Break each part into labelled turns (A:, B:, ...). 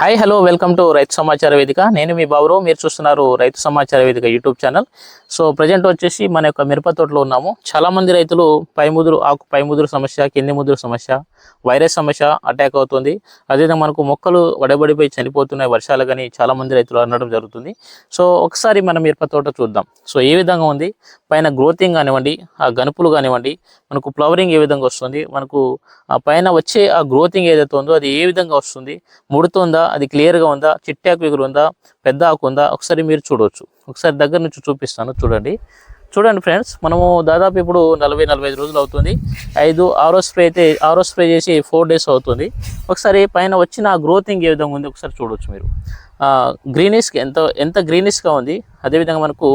A: Hi hello welcome to రైతు సమాచార వేదిక నేను మీ బాబురు మీరు చూస్తున్నారు రైతు సమాచార వేదిక యూట్యూబ్ ఛానల్ సో ప్రజెంట్ వచ్చేసి మన యొక్క మిరప తోటలో ఉన్నాము. చాలామంది రైతులు పై ముదురు ఆకు పైముదురు సమస్య కింది ముదురు సమస్య వైరస్ సమస్య అటాక్ అవుతుంది. అదేవిధంగా మనకు మొక్కలు వడబడిపోయి చనిపోతున్నాయి వర్షాలు కానీ చాలా మంది రైతులు అనడం జరుగుతుంది. సో ఒకసారి మన మిరప తోట చూద్దాం. సో ఏ విధంగా ఉంది? పైన గ్రోతింగ్ కానివ్వండి ఆ గనుపులు కానివ్వండి మనకు ఫ్లవరింగ్ ఏ విధంగా వస్తుంది మనకు ఆ పైన వచ్చే ఆ గ్రోతింగ్ ఏదైతే ఉందో అది ఏ విధంగా వస్తుంది ముడుతుందా అది క్లియర్గా ఉందా చిట్టాకు ఎగురు ఉందా పెద్ద ఆకు ఉందా ఒకసారి మీరు చూడవచ్చు ఒకసారి దగ్గర నుంచి చూపిస్తాను చూడండి. చూడండి ఫ్రెండ్స్ మనము దాదాపు ఇప్పుడు నలభై నలభై రోజులు అవుతుంది. ఐదు ఆరో స్ప్రే అయితే ఆరో స్ప్రే చేసి ఫోర్ డేస్ అవుతుంది. ఒకసారి పైన వచ్చిన గ్రోతింగ్ ఏ విధంగా ఉంది ఒకసారి చూడవచ్చు మీరు. గ్రీనిష్ ఎంత ఎంత గ్రీనిష్గా ఉంది అదేవిధంగా మనకు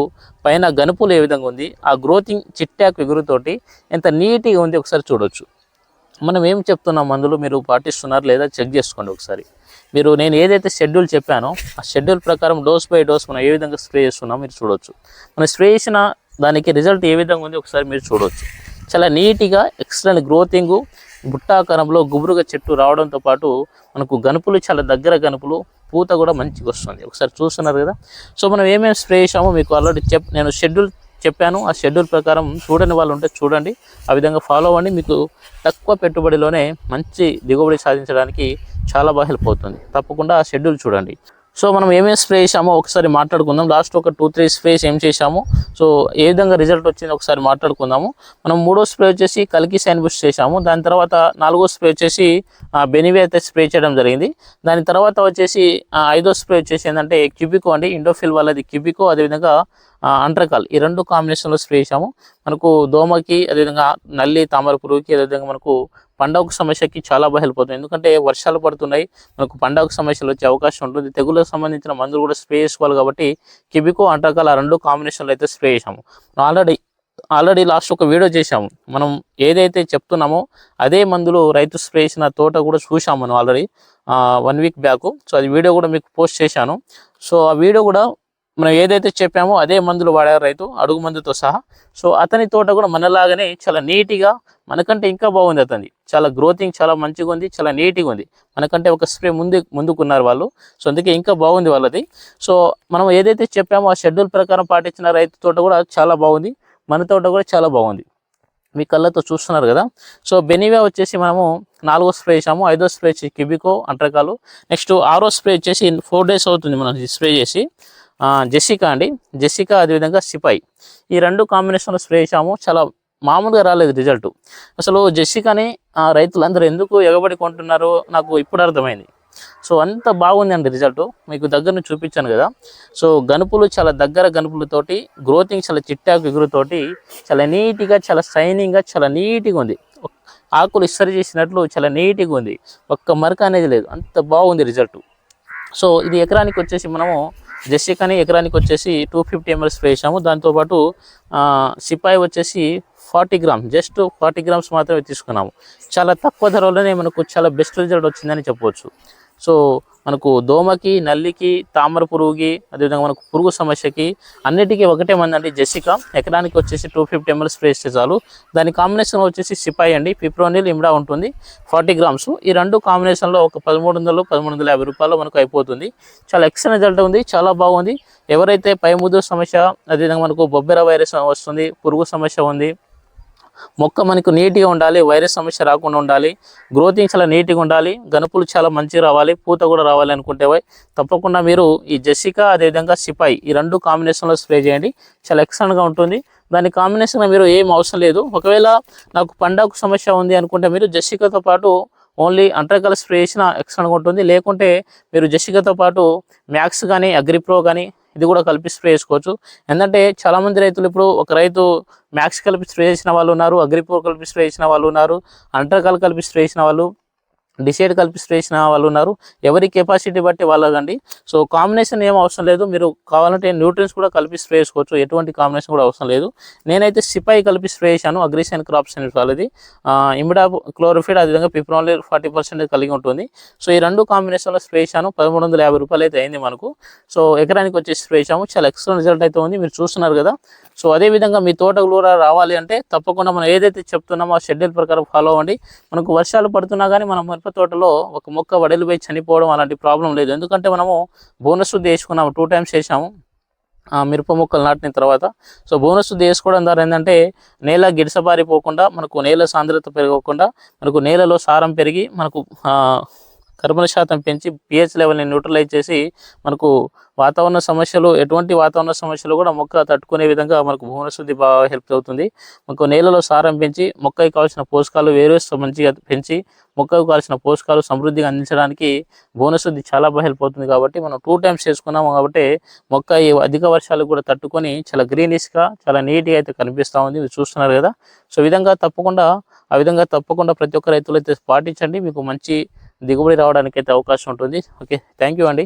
A: పైన గనుపులు ఏ విధంగా ఉంది ఆ గ్రోతింగ్ చిట్టాకు ఎగురుతోటి ఎంత నీట్గా ఉంది ఒకసారి చూడవచ్చు మనం ఏం చెప్తున్నాం మందులు మీరు పాటిస్తున్నారు లేదా చెక్ చేసుకోండి ఒకసారి. మీరు నేను ఏదైతే షెడ్యూల్ చెప్పానో ఆ షెడ్యూల్ ప్రకారం డోస్ బై డోస్ మనం ఏ విధంగా స్ప్రే చేస్తున్నాం మీరు చూడొచ్చు. మనం స్ప్రే చేసిన దానికి రిజల్ట్ ఏ విధంగా ఉంది ఒకసారి మీరు చూడవచ్చు చాలా నీట్గా ఎక్స్ట్రా గ్రోతింగ్ బుట్టాకారంలో గుబురుగా చెట్టు రావడంతో పాటు మనకు గనుపులు చాలా దగ్గర గనుపులు పూత కూడా మంచిగా వస్తుంది. ఒకసారి చూస్తున్నారు కదా? సో మనం ఏమేమి స్ప్రే చేసామో మీకు ఆల్రెడీ చెప్ నేను షెడ్యూల్ చెప్పాను. ఆ షెడ్యూల్ ప్రకారం చూడని వాళ్ళు ఉంటే చూడండి. ఆ విధంగా ఫాలో అవ్వండి. మీకు తక్కువ పెట్టుబడిలోనే మంచి దిగుబడి సాధించడానికి చాలా బాగా హెల్ప్ అవుతుంది. తప్పకుండా ఆ షెడ్యూల్ చూడండి. సో మనం ఏమేమి స్ప్రే చేసామో ఒకసారి మాట్లాడుకుందాం. లాస్ట్ ఒక టూ త్రీ స్ప్రేస్ ఏం చేసాము సో ఏ విధంగా రిజల్ట్ వచ్చిందో ఒకసారి మాట్లాడుకుందాము. మనం మూడో స్ప్రే వచ్చేసి కలికి సైన్ బుష్ చేసాము దాని తర్వాత నాలుగో స్ప్రే వచ్చేసి బెనివే అయితే స్ప్రే చేయడం జరిగింది. దాని తర్వాత వచ్చేసి ఐదో స్ప్రే వచ్చేసి ఏంటంటే క్యూబికో అండి. ఇండోఫిల్ వాళ్ళది క్యూబికో అదేవిధంగా అంట్రకాల్. ఈ రెండు కాంబినేషన్లో స్ప్రే చేసాము మనకు దోమకి అదేవిధంగా నల్లి తామర పురుగుకి అదేవిధంగా మనకు పండగ సమస్యకి చాలా బాగా హెల్ప్ అవుతుంది. ఎందుకంటే వర్షాలు పడుతున్నాయి. మనకు పండగ సమస్యలు వచ్చే అవకాశం ఉంటుంది. తెగులకు సంబంధించిన మందులు కూడా స్ప్రే చేసుకోవాలి కాబట్టి కిబికో అంటకాల ఆ రెండు కాంబినేషన్లో అయితే స్ప్రే చేసాము ఆల్రెడీ ఆల్రెడీ లాస్ట్ ఒక వీడియో చేసాము మనం ఏదైతే చెప్తున్నామో అదే మందులు రైతు స్ప్రే చేసిన తోట కూడా చూసాము మనం already one week back so అది వీడియో కూడా మీకు పోస్ట్ చేశాను. సో ఆ వీడియో కూడా మనం ఏదైతే చెప్పామో అదే మందులు వాడారు రైతు అడుగు మందుతో సహా. సో అతని తోట కూడా మనలాగానే చాలా నీట్గా మనకంటే ఇంకా బాగుంది అతనిది. చాలా గ్రోతింగ్ చాలా మంచిగా ఉంది చాలా నీట్గా ఉంది. మనకంటే ఒక స్ప్రే ముందు ముందుకున్నారు వాళ్ళు. సో అందుకే ఇంకా బాగుంది వాళ్ళది. సో మనం ఏదైతే చెప్పామో ఆ షెడ్యూల్ ప్రకారం పాటించిన రైతు తోట కూడా చాలా బాగుంది. మన తోట కూడా చాలా బాగుంది. మీ కళ్ళతో చూస్తున్నారు కదా? సో బెనివా వచ్చేసి మనము నాలుగో స్ప్రే చేసాము ఐదో స్ప్రే చేసి కిబికో అంటరకాలు. నెక్స్ట్ ఆరో స్ప్రే వచ్చేసి ఫోర్ డేస్ అవుతుంది మనం స్ప్రే చేసి. జెసికా అండి. జెసికా అదేవిధంగా సిపాయి ఈ రెండు కాంబినేషన్లో స్ప్రే చేసాము చాలా మామూలుగా రాలేదు రిజల్ట్. అసలు జెస్సికాని రైతులందరూ ఎందుకు ఎగబడి కొంటున్నారో నాకు ఇప్పుడు అర్థమైంది. సో అంత బాగుంది అండి రిజల్ట్. మీకు దగ్గర చూపించాను కదా. సో గనుపులు చాలా దగ్గర గనుపులతోటి గ్రోతింగ్ చాలా చిట్టాకు ఎగురుతోటి చాలా నీట్గా చాలా షైనింగ్గా చాలా నీట్గా ఉంది. ఆకులు ఇస్తరి చేసినట్లు చాలా నీట్గా ఉంది. ఒక్క మరక అనేది లేదు. అంత బాగుంది రిజల్ట్. సో ఇది ఎకరానికి వచ్చేసి మనము జెస్సికాని ఎకరానికి వచ్చేసి టూ ఫిఫ్టీ ఎంఎల్ స్ప్రే చేసాము దాంతోపాటు సిపాయి వచ్చేసి forty grams just forty grams మాత్రమే తీసుకున్నాము. చాలా తక్కువ ధరలోనే మనకు చాలా బెస్ట్ రిజల్ట్ వచ్చిందని చెప్పవచ్చు. సో మనకు దోమకి నల్లికి తామర పురుగుకి అదేవిధంగా మనకు పురుగు సమస్యకి అన్నిటికీ ఒకటే మంది అండి జెసికా. ఎకరానికి వచ్చేసి టూ ఫిఫ్టీ ఎంఎల్ స్ప్రే ఇస్తే చాలు. దాని కాంబినేషన్ వచ్చేసి సిపాయి అండి పిప్రోనిల్ ఇమ్డా ఉంటుంది. ఫార్టీ గ్రామ్స్ ఈ రెండు కాంబినేషన్లో ఒక పదమూడు వందలు పదమూడు వందల యాభై రూపాయలు మనకు అయిపోతుంది. చాలా ఎక్సలెంట్ రిజల్ట్ ఉంది చాలా బాగుంది. ఎవరైతే పై ముద్దు సమస్య అదేవిధంగా మనకు బొబ్బెర వైరస్ వస్తుంది పురుగు సమస్య ఉంది మొక్క మనకు నీట్గా ఉండాలి వైరస్ సమస్య రాకుండా ఉండాలి గ్రోతింగ్ చాలా నీట్గా ఉండాలి గనుపులు చాలా మంచిగా రావాలి పూత కూడా రావాలి అనుకుంటేవై తప్పకుండా మీరు ఈ జెసికా అదేవిధంగా సిపాయి ఈ రెండు కాంబినేషన్లో స్ప్రే చేయండి. చాలా ఎక్సలెంట్గా ఉంటుంది. దాని కాంబినేషన్ మీరు ఏం అవసరం లేదు. ఒకవేళ నాకు పండగ సమస్య ఉంది అనుకుంటే మీరు జెసికాతో పాటు ఓన్లీ అంటర్కల స్ప్రే చేసిన ఎక్సలెంట్గా ఉంటుంది. లేకుంటే మీరు జెసికాతో పాటు మ్యాక్స్ కానీ అగ్రిప్రో కానీ ఇది కూడా కలిపి స్ప్రే చేసుకోవచ్చు. ఎందుకంటే చాలామంది రైతులు ఇప్పుడు ఒక రైతు మ్యాక్స్ కలిపి స్ప్రే చేసిన వాళ్ళు ఉన్నారు అగ్రిపో కలిపి స్ప్రే చేసిన వాళ్ళు ఉన్నారు అంటర్కాల్ కలిపి స్ప్రే చేసిన వాళ్ళు డిసైడ్ కలిపి స్ప్రే చేసిన వాళ్ళు ఉన్నారు. ఎవరి కెపాసిటీ బట్టి వాళ్ళకండి. సో కాంబినేషన్ ఏం అవసరం లేదు. మీరు కావాలంటే న్యూట్రియన్స్ కూడా కలిపి స్ప్రే చేసుకోవచ్చు. ఎటువంటి కాంబినేషన్ కూడా అవసరం లేదు. నేనైతే సిపాయి కలిపి స్ప్రే చేశాను. అగ్రిసైన్ క్రాప్స్ అనేది వాళ్ళది. ఇమిడా క్లోరోఫిడ్ అదేవిధంగా పిప్రోన్లీ ఫార్టీ పర్సెంట్ కలిగి ఉంటుంది. సో ఈ రెండు కాంబినేషన్లో స్ప్రే చేశాను. పదమూడు వందల యాభై రూపాయలు అయితే అయింది మనకు. సో ఎకరానికి వచ్చి స్ప్రే చేసాము చాలా ఎక్సలెంట్ రిజల్ట్ అయితే ఉంది. మీరు చూస్తున్నారు కదా. సో అదే విధంగా మీ తోటకు కూడా రావాలి అంటే తప్పకుండా మనం ఏదైతే చెప్తున్నామో ఆ షెడ్యూల్ ప్రకారం ఫాలో అవ్వండి. మనకు వర్షాలు పడుతున్నా కానీ మనం మిరప తోటలో ఒక మొక్క వడలిపోయి చనిపోవడం అలాంటి ప్రాబ్లం లేదు. ఎందుకంటే మనము బోనస్ శుద్ధి వేసుకున్నాము టూ టైమ్స్ వేసాము ఆ మిరప మొక్కలు నాటిన తర్వాత. సో బోనస్ శుద్ధి వేసుకోవడం ద్వారా ఏంటంటే నేల గిడసబారిపోకుండా మనకు నేల సాంద్రత పెరగకుండా మనకు నేలలో సారం పెరిగి మనకు కర్బన శాతం పెంచి పిహెచ్ లెవెల్ని న్యూట్రలైజ్ చేసి మనకు వాతావరణ సమస్యలు ఎటువంటి వాతావరణ సమస్యలు కూడా మొక్క తట్టుకునే విధంగా మనకు భూమి శుద్ధి బాగా హెల్ప్ అవుతుంది. మనకు నేలలో సారం పెంచి మొక్కకి కావాల్సిన పోషకాలు వేరే మంచిగా పెంచి మొక్కకు కావాల్సిన పోషకాలు సమృద్ధిగా అందించడానికి భూమి శుద్ధి చాలా బాగా హెల్ప్ అవుతుంది కాబట్టి మనం టూ టైమ్స్ చేసుకున్నాము కాబట్టి మొక్క ఈ అధిక వర్షాలు కూడా తట్టుకొని చాలా గ్రీనిష్గా చాలా నీట్గా అయితే కనిపిస్తూ ఉంది. మీరు చూస్తున్నారు కదా? సో విధంగా తప్పకుండా ఆ విధంగా తప్పకుండా ప్రతి ఒక్క రైతులు అయితే పాటించండి. మీకు మంచి దిగుబడి రావడానికి అయితే అవకాశం ఉంటుంది. ఓకే థ్యాంక్ యూ అండి.